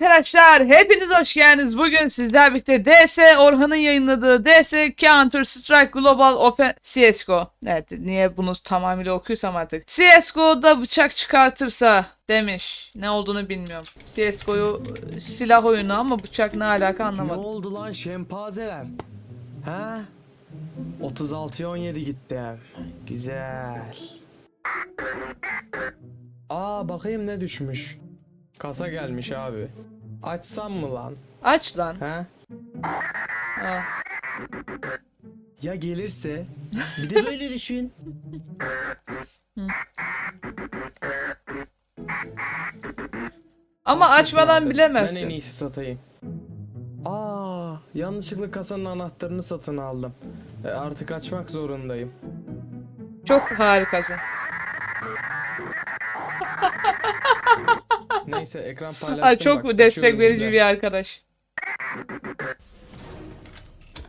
arkadaşlar, hepiniz hoş geldiniz. Bugün sizlerle birlikte DS Orhan'ın yayınladığı DS Counter Strike Global Open CSGO. Evet, niye bunu tamamıyla okuyorsam artık. CSGO'da bıçak çıkartırsa demiş. Ne olduğunu bilmiyorum. CSGO'yu silah oyunu ama bıçak ne alaka Ne anlamadım. oldu lan şempazeler? Ha? 36'ya 17 gitti. Güzel. Aa bakayım ne düşmüş. Kasa gelmiş abi. Açsam mı lan? Aç lan. Ha? Aa. Ya gelirse? Bir de böyle düşün. Ama Haklısın açmadan abi. bilemezsin. Ben en iyisi satayım. Aa, yanlışlıkla kasanın anahtarını satın aldım. E, artık açmak zorundayım. Çok harikasın. Neyse ekran paylaştım. Çok bak, destek verici izle. bir arkadaş.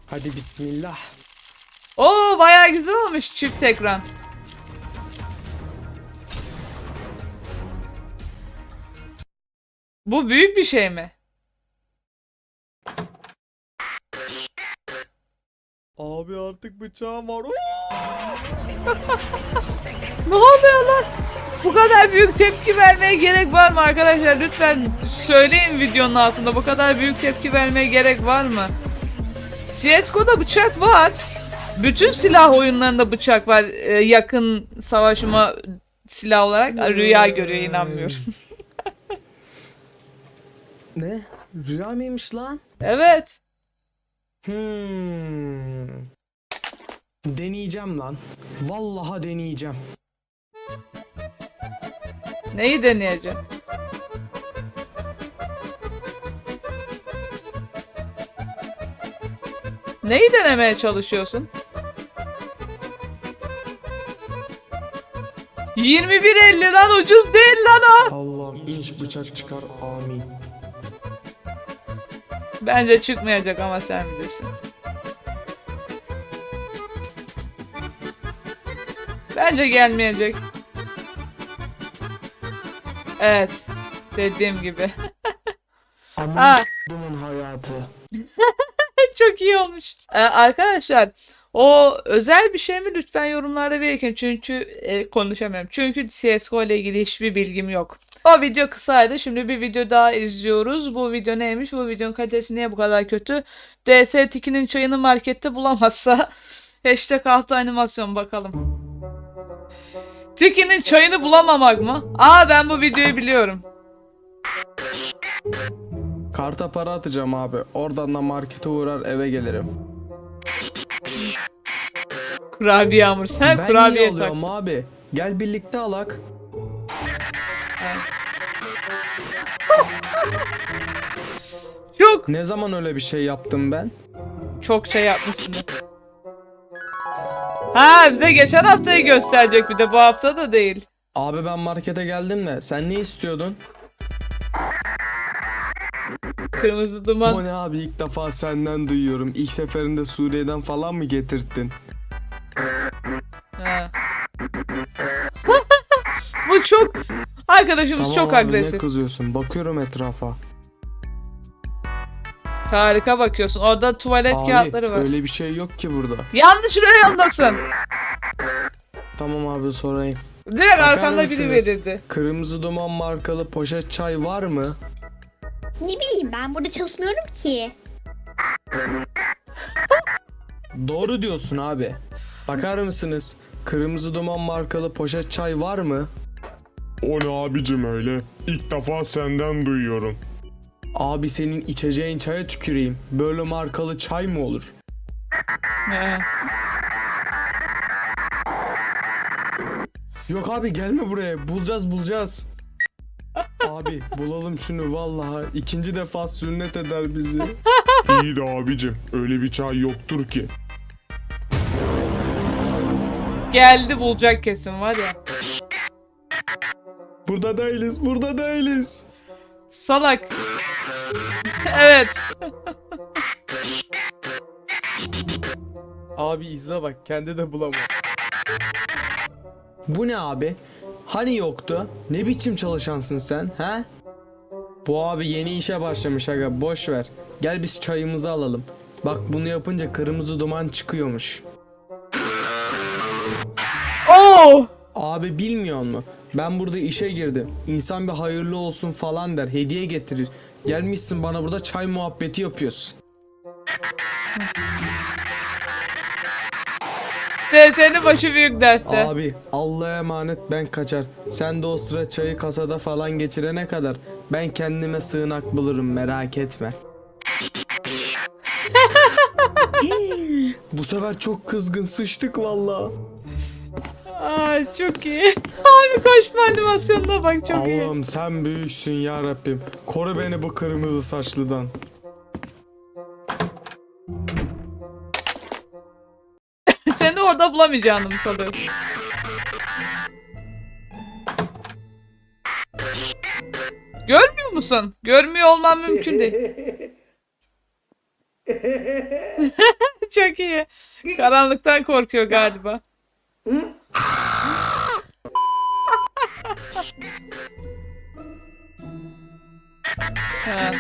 Hadi bismillah. Oo bayağı güzel olmuş çift ekran. Bu büyük bir şey mi? Abi artık bıçağım var. Ne oluyor lan? Bu kadar büyük tepki vermeye gerek var mı arkadaşlar? Lütfen söyleyin videonun altında. Bu kadar büyük tepki vermeye gerek var mı? CSGO'da bıçak var. Bütün silah oyunlarında bıçak var. Ee, yakın savaşıma silah olarak rüya görüyor inanmıyorum. Ne? Rüya mıymış lan? evet. Hmm. Deneyeceğim lan. Vallahi deneyeceğim. Neyi deneyeceğim? Neyi denemeye çalışıyorsun? 21.50 lan ucuz değil lan o. Allah'ım inç bıçak çıkar amin. Bence çıkmayacak ama sen bilirsin. Bence gelmeyecek. Evet. Dediğim gibi. Aman Ha. bunun hayatı. Çok iyi olmuş. Ee, arkadaşlar o özel bir şey mi lütfen yorumlarda belirtin. Çünkü e, konuşamıyorum. Çünkü CSGO ile ilgili hiçbir bilgim yok. O video kısaydı. Şimdi bir video daha izliyoruz. Bu video neymiş? Bu videonun kalitesi niye bu kadar kötü? DS Tiki'nin çayını markette bulamazsa hashtag hafta animasyon bakalım. Tiki'nin çayını bulamamak mı? Aa ben bu videoyu biliyorum. Karta para atacağım abi. Oradan da markete uğrar eve gelirim. Kurabiye Yağmur. Sen ben kurabiye niye alıyorum abi? Gel birlikte alak. Çok Ne zaman öyle bir şey yaptım ben? Çok şey yapmışsın. Ha bize geçen haftayı gösterecek bir de bu hafta da değil. Abi ben markete geldim de sen ne istiyordun? Kırmızı O duman. ne abi ilk defa senden duyuyorum. İlk seferinde Suriye'den falan mı getirttin? Ha. bu çok arkadaşımız çok abi, Ne agresif. kızıyorsun? Bakıyorum etrafa. Harika bakıyorsun. Orada tuvalet Abi kağıtları var. öyle bir şey yok ki burada. Yanlış reyondasın. Tamam abi sorayım. Direkt Bakar arkanda biri mısınız? verirdi. Kırmızı duman markalı poşet çay var mı? Ne bileyim ben burada çalışmıyorum ki. Doğru diyorsun abi. Bakar mısınız? Kırmızı duman markalı poşet çay var mı? O ne abicim öyle? İlk defa senden duyuyorum. Abi senin içeceğin çaya tüküreyim. Böyle markalı çay mı olur? Yok abi gelme buraya. Bulacağız bulacağız. abi bulalım şunu vallahi. İkinci defa sünnet eder bizi. İyi de abicim öyle bir çay yoktur ki. Geldi bulacak kesin var ya. Burada değiliz, burada değiliz. Salak. evet. Abi izle bak kendi de bulamıyor. Bu ne abi? Hani yoktu? Ne biçim çalışansın sen ha? Bu abi yeni işe başlamış aga boş ver. Gel biz çayımızı alalım. Bak bunu yapınca kırmızı duman çıkıyormuş. Oo! Abi bilmiyor mu? Ben burada işe girdim. İnsan bir hayırlı olsun falan der. Hediye getirir. Gelmişsin bana burada çay muhabbeti yapıyorsun. DS'nin başı büyük dertte. Abi Allah'a emanet ben kaçar. Sen de o sıra çayı kasada falan geçirene kadar ben kendime sığınak bulurum merak etme. Bu sefer çok kızgın sıçtık valla. Aa, çok iyi. Abi koşma animasyonuna bak çok iyi. Allah'ım sen büyüksün ya Rabbim. Koru beni bu kırmızı saçlıdan. Seni orada bulamayacağını mı sanıyorsun? Görmüyor musun? Görmüyor olman mümkün değil. Çok iyi. Karanlıktan korkuyor galiba. Ha.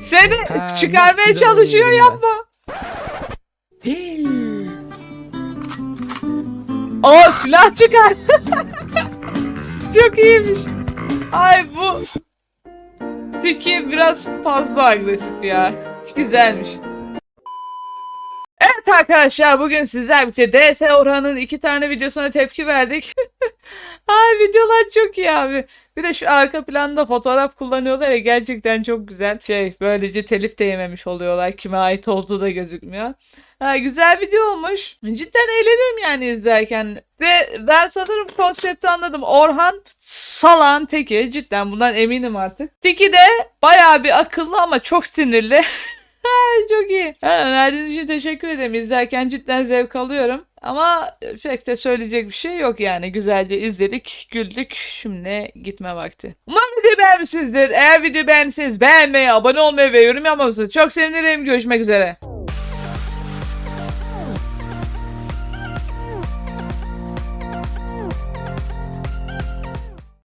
Seni Ha, çıkarmaya bak, çalışıyor oynadım yapma. Aa silah çıkar. Çok iyiymiş. Ay bu Tiki biraz fazla agresif ya. Güzelmiş. Evet arkadaşlar bugün sizler birlikte DS Orhan'ın iki tane videosuna tepki verdik. Ay videolar çok iyi abi. Bir de şu arka planda fotoğraf kullanıyorlar ya gerçekten çok güzel. Şey böylece telif de yememiş oluyorlar. Kime ait olduğu da gözükmüyor. Ha, güzel video olmuş. Cidden eğleniyorum yani izlerken. Ve ben sanırım konsepti anladım. Orhan salan teki. Cidden bundan eminim artık. Tiki de bayağı bir akıllı ama çok sinirli. Çok iyi. Ha, önerdiğiniz için teşekkür ederim. İzlerken cidden zevk alıyorum. Ama pek de söyleyecek bir şey yok yani. Güzelce izledik, güldük. Şimdi gitme vakti. Umarım videoyu beğenmişsinizdir. Eğer videoyu beğendiyseniz beğenmeyi, abone olmayı ve yorum yapmanızı çok sevinirim. Görüşmek üzere.